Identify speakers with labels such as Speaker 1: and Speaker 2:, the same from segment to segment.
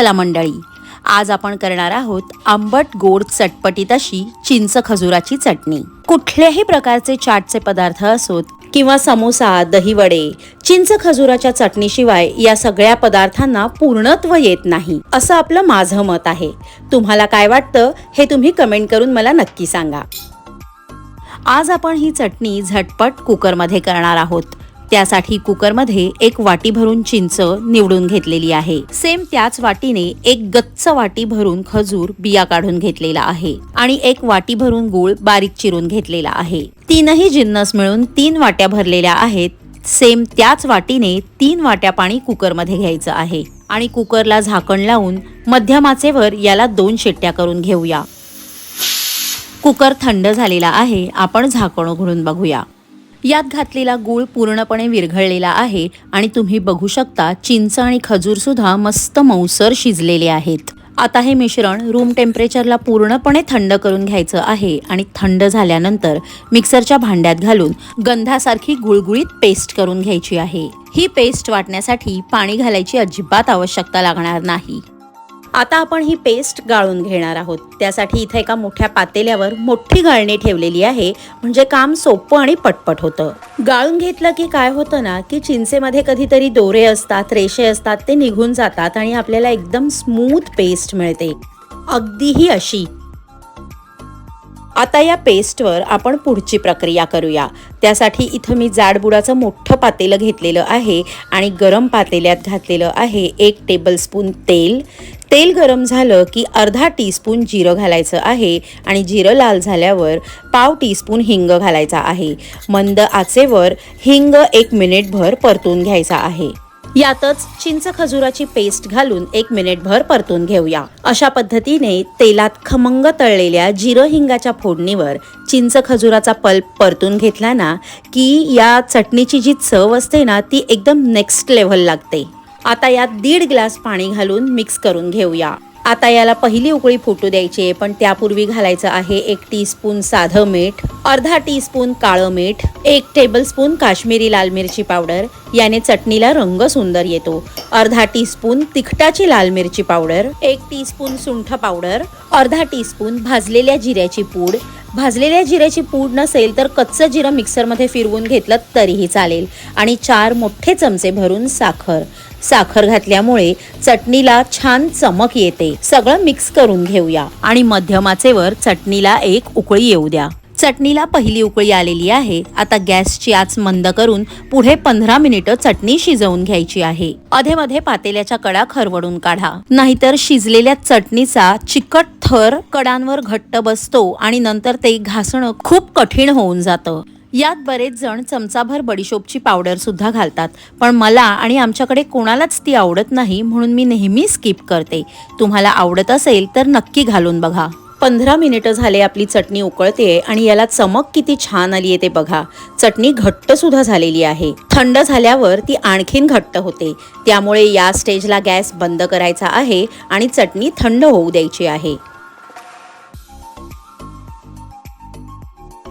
Speaker 1: चला मंडळी आज आपण करणार आहोत आंबट गोड चटपटीत अशी चिंच खजुराची चटणी. कुठल्याही प्रकारचे चाटचे पदार्थ असोत किंवा समोसा दहीवडे चिंच खजुराच्या चटणीशिवाय या सगळ्या पदार्थांना पूर्णत्व येत नाही असं आपलं माझं मत आहे. तुम्हाला काय वाटतं हे तुम्ही कमेंट करून मला नक्की सांगा. आज आपण ही चटणी झटपट कुकरमध्ये करणार आहोत. त्यासाठी कुकरमध्ये एक वाटी भरून चिंच निवडून घेतलेली आहे. सेम त्याच वाटीने एक गच्च वाटी भरून खजूर बिया काढून घेतलेला आहे आणि एक वाटी भरून गूळ बारीक चिरून घेतलेला आहे. तीनही जिन्नस मिळून तीन वाट्या भरलेल्या आहेत. सेम त्याच वाटीने तीन वाट्या पाणी कुकरमध्ये घ्यायचं आहे आणि कुकरला झाकण लावून मध्यमाचेवर याला दोन शिट्ट्या करून घेऊया. कुकर थंड झालेला आहे. आपण झाकण उघडून बघूया. यात घातलेला गूळ पूर्णपणे विरघळलेला आहे आणि तुम्ही बघू शकता चिंच आणि खजूर सुद्धा मस्त मऊसर शिजलेले आहेत. आता हे मिश्रण रूम टेम्परेचरला पूर्णपणे थंड करून घ्यायचं आहे आणि थंड झाल्यानंतर मिक्सरच्या भांड्यात घालून गंधासारखी गुळगुळीत पेस्ट करून घ्यायची आहे. ही पेस्ट वाटण्यासाठी पाणी घालायची अजिबात आवश्यकता लागणार नाही. आता आपण ही पेस्ट गाळून घेणार आहोत. त्यासाठी इथे एका मोठ्या पातेल्यावर मोठी गाळणी ठेवलेली आहे. म्हणजे काम सोपं आणि पटपट होतं. गाळून घेतलं की काय होतं ना की चिंचेमध्ये कधीतरी दोरे असतात रेषे असतात ते निघून जातात आणि आपल्याला एकदम स्मूथ पेस्ट मिळते. अगदीही अशी. आता या पेस्टवर आपण पुढची प्रक्रिया करूया. त्यासाठी इथं मी जाडबुडाचं मोठं पातेलं घेतलेलं आहे आणि गरम पातेल्यात घातलेलं आहे एक टेबलस्पून तेल. तेल गरम झालं की अर्धा टीस्पून जिरं घालायचं आहे आणि जिरं लाल झाल्यावर पाव टीस्पून हिंग घालायचा आहे. मंद आचेवर हिंग एक मिनिटभर परतून घ्यायचा आहे. यातच चिंच खजुराची पेस्ट घालून एक मिनिटभर परतून घेऊया. अशा पद्धतीने तेलात खमंग तळलेल्या जिरं हिंगाच्या फोडणीवर चिंच खजुराचा पल्प परतून घेतला ना की या चटणीची जी चव असते ना ती एकदम नेक्स्ट लेव्हल लागते. आता यात दीड ग्लास पाणी घालून मिक्स करून घेऊया. आता याला पहिली उकळी फुटू द्यायची आहे पण त्यापूर्वी घालायचं आहे एक टीस्पून साधं मीठ अर्धा टीस्पून काळं मीठ एक टेबलस्पून काश्मीरी लाल मिरची पावडर याने चटणीला रंग सुंदर येतो. अर्धा टीस्पून तिखटाची लाल मिरची पावडर एक टीस्पून सुंठ पावडर अर्धा टीस्पून भाजलेल्या जिऱ्याची पूड. भाजलेल्या जिऱ्याची पूड नसेल तर कच्चं जिरं मिक्सरमध्ये फिरवून घेतलं तरीही चालेल. आणि चार मोठे चमचे भरून साखर. साखर घातल्यामुळे चटणीला छान चमक येते. सगळं मिक्स करून घेऊया. आणि मध्यमाचेवर चटणीला एक उकळी येऊ द्या. चटणीला पहिली उकळी आलेली आहे. आता गॅसची आच मंद करून पुढे पंधरा मिनिटं चटणी शिजवून घ्यायची आहे. अधेमध्ये पातेल्याच्या कडा खरवडून काढा. नाहीतर शिजलेल्या चटणीचा चिकट थर कडांवर घट्ट बसतो आणि नंतर ते घासणं खूप कठीण होऊन जातं. यात बरेच जण चमचाभर बडीशोपची पावडर सुद्धा घालतात. पण मला आणि आमच्याकडे कोणालाच ती आवडत नाही म्हणून मी नेहमी स्किप करते. तुम्हाला आवडत असेल तर नक्की घालून बघा. पंधरा मिनिटं झाले आपली चटणी उकळते आणि याला चमक किती छान आली आहे ते बघा. चटणी घट्ट सुद्धा झालेली आहे. थंड झाल्यावर ती आणखीन घट्ट होते. त्यामुळे या स्टेजला गॅस बंद करायचा आहे आणि चटणी थंड होऊ द्यायची आहे.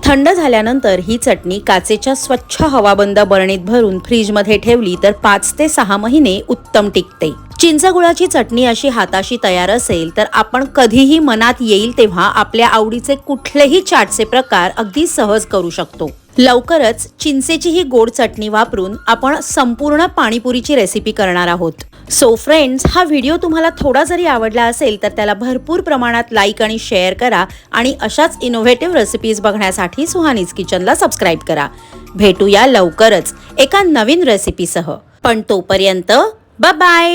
Speaker 1: थंड झाल्यानंतर ही चटणी काचेच्या स्वच्छ हवाबंद बरणीत भरून फ्रीजमध्ये ठेवली तर पाच ते सहा महिने उत्तम टिकते. चिंचगुळाची चटणी अशी हाताशी तयार असेल तर आपण कधीही मनात येईल तेव्हा आपल्या आवडीचे कुठलेही चाटचे प्रकार अगदी सहज करू शकतो. लवकरच चिंचेची ही गोड चटणी वापरून आपण संपूर्ण पाणीपुरीची रेसिपी करणार आहोत. सो फ्रेंड्स हा व्हिडिओ तुम्हाला थोडा जरी आवडला असेल तर त्याला भरपूर प्रमाणात लाईक आणि शेअर करा आणि अशाच इनोव्हेटिव्ह रेसिपीज बघण्यासाठी सुहानीज किचनला सबस्क्राईब करा. भेटूया लवकरच एका नवीन रेसिपीसह पण तोपर्यंत बाय